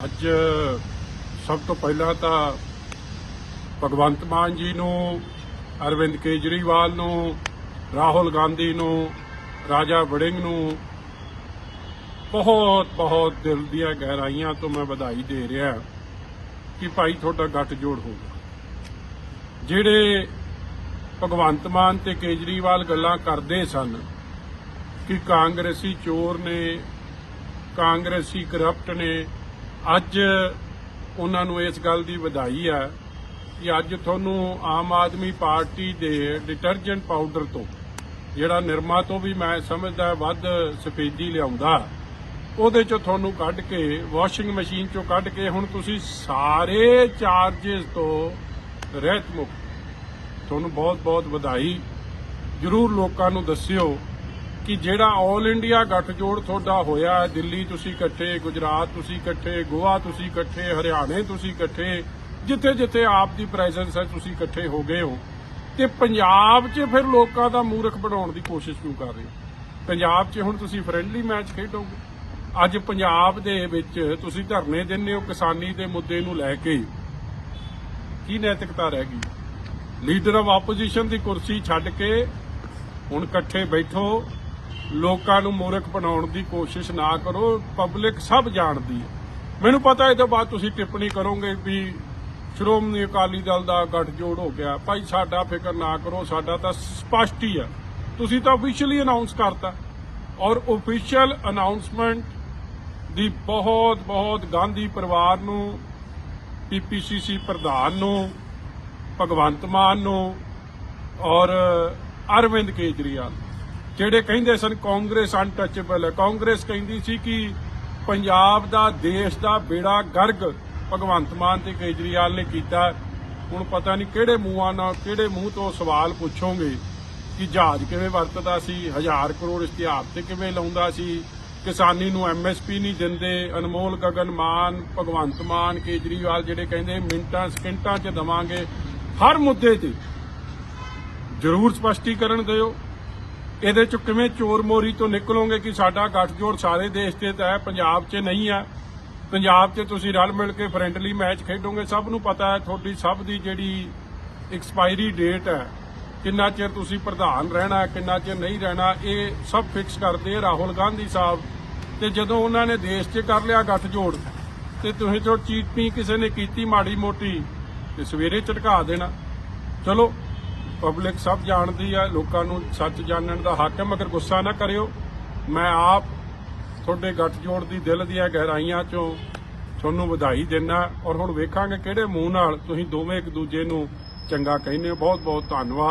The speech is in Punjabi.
ਅੱਜ ਸਭ ਤੋਂ ਪਹਿਲਾਂ ਤਾਂ ਭਗਵੰਤ ਮਾਨ ਜੀ ਨੂੰ, ਅਰਵਿੰਦ ਕੇਜਰੀਵਾਲ ਨੂੰ, ਰਾਹੁਲ ਗਾਂਧੀ ਨੂੰ, ਰਾਜਾ ਵੜਿੰਗ ਨੂੰ ਬਹੁਤ ਬਹੁਤ ਦਿਲ ਦੀਆਂ ਗਹਿਰਾਈਆਂ ਤੋਂ ਮੈਂ ਵਧਾਈ ਦੇ ਰਿਹਾ ਕਿ ਭਾਈ ਤੁਹਾਡਾ ਗੱਠ ਜੋੜ ਹੋ ਗਿਆ ਜਿਹੜੇ ਭਗਵੰਤ ਮਾਨ ਤੇ ਕੇਜਰੀਵਾਲ ਗੱਲਾਂ ਕਰਦੇ ਸਨ ਕਿ ਕਾਂਗਰਸੀ ਚੋਰ ਨੇ, ਕਾਂਗਰਸੀ ਕਰਪਟ ਨੇ ਅੱਜ ਉਹਨਾਂ ਨੂੰ ਇਸ ਗੱਲ ਦੀ ਵਧਾਈ ਹੈ ਕਿ ਅੱਜ ਤੁਹਾਨੂੰ ਆਮ ਆਦਮੀ ਪਾਰਟੀ ਦੇ ਡਿਟਰਜੈਂਟ ਪਾਊਡਰ ਤੋਂ, ਜਿਹੜਾ ਨਿਰਮਾ ਤੋਂ ਵੀ ਮੈਂ ਸਮਝਦਾ ਵੱਧ ਸਫੇਦੀ ਲਿਆਉਂਦਾ, ਉਹਦੇ ਚੋਂ ਤੁਹਾਨੂੰ ਕੱਢ ਕੇ ਵਾਸ਼ਿੰਗ ਮਸ਼ੀਨ ਚੋਂ ਕੱਢ ਕੇ ਹੁਣ ਤੁਸੀਂ ਸਾਰੇ ਚਾਰजेस ਤੋਂ ਰਹਿਤ ਮੁਕਤ। ਤੁਹਾਨੂੰ ਬਹੁਤ ਬਹੁਤ ਵਧਾਈ। ਜਰੂਰ ਲੋਕਾਂ ਨੂੰ ਦੱਸਿਓ ਕਿ ਜਿਹੜਾ ਆਲ ਇੰਡੀਆ ਗੱਠਜੋੜ ਤੁਹਾਡਾ ਹੋਇਆ ਦਿੱਲੀ ਤੁਸੀਂ ਇਕੱਠੇ, ਗੁਜਰਾਤ ਤੁਸੀਂ ਇਕੱਠੇ, ਗੋਆ ਤੁਸੀਂ ਇਕੱਠੇ, ਹਰਿਆਣੇ ਤੁਸੀਂ ਇਕੱਠੇ, ਜਿੱਥੇ ਜਿੱਥੇ ਆਪ ਦੀ ਪ੍ਰੈਜ਼ੈਂਸ ਹੈ ਤੁਸੀਂ ਇਕੱਠੇ ਹੋ ਗਏ ਹੋ। ਤੇ ਪੰਜਾਬ 'ਚ ਫਿਰ ਲੋਕਾਂ ਦਾ ਮੂਰਖ ਬਣਾਉਣ ਦੀ ਕੋਸ਼ਿਸ਼ ਕਿਉਂ ਕਰ ਰਹੇ ਹੋ? ਪੰਜਾਬ 'ਚ ਹੁਣ ਤੁਸੀਂ ਫ੍ਰੈਂਡਲੀ ਮੈਚ ਖੇਡੋਗੇ। ਅੱਜ ਪੰਜਾਬ ਦੇ ਵਿੱਚ ਤੁਸੀਂ ਧਰਨੇ ਦਿੰਦੇ ਹੋ ਕਿਸਾਨੀ ਦੇ ਮੁੱਦੇ ਨੂੰ ਲੈ ਕੇ। ਕੀ ਨੈਤਿਕਤਾ ਰਹਿ ਗਈ? ਲੀਡਰ ਆਫ ਆਪੋਜੀਸ਼ਨ ਦੀ ਕੁਰਸੀ ਛੱਡ ਕੇ ਹੁਣ ਇਕੱਠੇ ਬੈਠੋ। ਲੋਕਾਂ ਨੂੰ ਮੂਰਖ ਬਣਾਉਣ ਦੀ ਕੋਸ਼ਿਸ਼ ਨਾ ਕਰੋ ਪਬਲਿਕ ਸਭ ਜਾਣਦੀ ਹੈ। ਮੈਨੂੰ ਪਤਾ ਇਹ ਤੋਂ ਬਾਅਦ ਤੁਸੀਂ ਟਿੱਪਣੀ ਕਰੋਗੇ ਵੀ ਸ਼੍ਰੋਮਣੀ ਅਕਾਲੀ ਦਲ ਦਾ ਗੱਠਜੋੜ ਹੋ ਗਿਆ। ਭਾਈ, ਸਾਡਾ ਫਿਕਰ ਨਾ ਕਰੋ, ਸਾਡਾ ਤਾਂ ਸਪਸ਼ਟ ਹੀ। ਹੈ ਤੁਸੀਂ ਤਾਂ ਅਫੀਸ਼ੀਅਲੀ ਅਨਾਉਂਸ ਕਰਤਾ। ਔਰ ਅਫੀਸ਼ੀਅਲ ਅਨਾਉਂਸਮੈਂਟ ਦੀ ਬਹੁਤ ਬਹੁਤ ਗਾਂਧੀ ਪਰਿਵਾਰ ਨੂੰ ਪੀਪੀਸੀਸੀ ਪ੍ਰਧਾਨ ਨੂੰ, ਭਗਵੰਤ ਮਾਨ ਨੂੰ ਔਰ ਅਰਵਿੰਦ ਕੇਜਰੀਵਾਲ ਜਿਹੜੇ ਕਹਿੰਦੇ ਸਨ ਕਾਂਗਰਸ ਅਨਟੱਚੇਬਲ ਹੈ। ਕਾਂਗਰਸ ਕਹਿੰਦੀ ਸੀ ਕਿ ਪੰਜਾਬ ਦਾ, ਦੇਸ਼ ਦਾ ਬੇੜਾ ਗਰਗ ਭਗਵੰਤ ਮਾਨ ਤੇ ਕੇਜਰੀਵਾਲ ਨੇ ਕੀਤਾ। ਹੁਣ ਪਤਾ ਨਹੀਂ ਕਿਹੜੇ ਮੂੰਹਾਂ ਨਾਲ, ਕਿਹੜੇ ਮੂੰਹ ਤੋਂ ਸਵਾਲ ਪੁੱਛੋਗੇ ਕਿ ਜਹਾਜ਼ ਕਿਵੇਂ ਵਰਤਦਾ ਸੀ, ਹਜ਼ਾਰ ਕਰੋੜ ਇਸ਼ਤਿਹਾਰ ਤੇ ਕਿਵੇਂ ਲਾਉਂਦਾ ਸੀ। ਕਿਸਾਨੀ ਨੂੰ ਐਮਐਸਪੀ ਨਹੀਂ ਦਿੰਦੇ, ਅਨਮੋਲ ਗਗਨ ਮਾਨ, ਭਗਵੰਤ ਮਾਨ, ਕੇਜਰੀਵਾਲ ਜਿਹੜੇ ਕਹਿੰਦੇ ਮਿੰਟਾਂ, ਸਕਿੰਟਾਂ 'ਚ ਦਵਾਂਗੇ। ਹਰ ਮੁੱਦੇ ਤੇ ਜ਼ਰੂਰ ਸਪਸ਼ਟੀਕਰਨ ਦਿਓ। ਇਹਦੇ ਚ ਕਿਵੇਂ ਚੋਰ ਮੋਰੀ ਤੋਂ ਨਿਕਲੋਗੇ ਕਿ ਸਾਡਾ ਗੱਠਜੋੜ ਸਾਰੇ ਦੇਸ਼ ਤੇ ਤਾਂ ਹੈ ਪੰਜਾਬ 'ਚ ਨਹੀਂ ਹੈ ਪੰਜਾਬ 'ਚ ਤੁਸੀਂ ਰਲ ਮਿਲ ਕੇ ਫਰੈਂਡਲੀ ਮੈਚ ਖੇਡੋਗੇ, ਸਭ ਨੂੰ ਪਤਾ ਹੈ, ਤੁਹਾਡੀ ਸਭ ਦੀ ਜਿਹੜੀ ਐਕਸਪਾਇਰੀ ਡੇਟ ਹੈ, ਕਿੰਨਾ ਚਿਰ ਤੁਸੀਂ ਪ੍ਰਧਾਨ ਰਹਿਣਾ, ਕਿੰਨਾ ਚਿਰ ਨਹੀਂ ਰਹਿਣਾ, ਇਹ ਸਭ ਫਿਕਸ ਕਰਦੇ ਰਾਹੁਲ ਗਾਂਧੀ ਸਾਹਿਬ। ਤੇ ਜਦੋਂ ਉਹਨਾਂ ਨੇ ਦੇਸ਼ 'ਚ ਕਰ ਲਿਆ ਗੱਠਜੋੜ, ਤੇ ਤੁਸੀਂ ਤੋਂ ਚੀਟਪੀ ਕਿਸੇ ਨੇ ਕੀਤੀ ਮਾੜੀ ਮੋਟੀ ਤੇ ਸਵੇਰੇ ਝਟਕਾ ਦੇਣਾ। ਚਲੋ ਪਬਲਿਕ ਸਭ ਜਾਣਦੀ ਆ, ਲੋਕਾਂ ਨੂੰ ਸੱਚ ਜਾਣਨ ਦਾ ਹੱਕ ਹੈ, ਮਗਰ ਗੁੱਸਾ ਨਾ ਕਰਿਓ। ਮੈਂ ਆਪ ਤੁਹਾਡੇ ਗੱਠਜੋੜ ਦੀ ਦਿਲ ਦੀਆਂ ਗਹਿਰਾਈਆਂ ਚੋਂ ਤੁਹਾਨੂੰ ਵਧਾਈ ਦਿੰਨਾ ਔਰ ਹੁਣ ਵੇਖਾਂਗੇ ਕਿਹੜੇ ਮੂੰਹ ਨਾਲ ਤੁਸੀਂ ਦੋਵੇਂ ਇੱਕ ਦੂਜੇ ਨੂੰ ਚੰਗਾ ਕਹਿੰਦੇ ਹੋ। ਬਹੁਤ ਬਹੁਤ ਧੰਨਵਾਦ।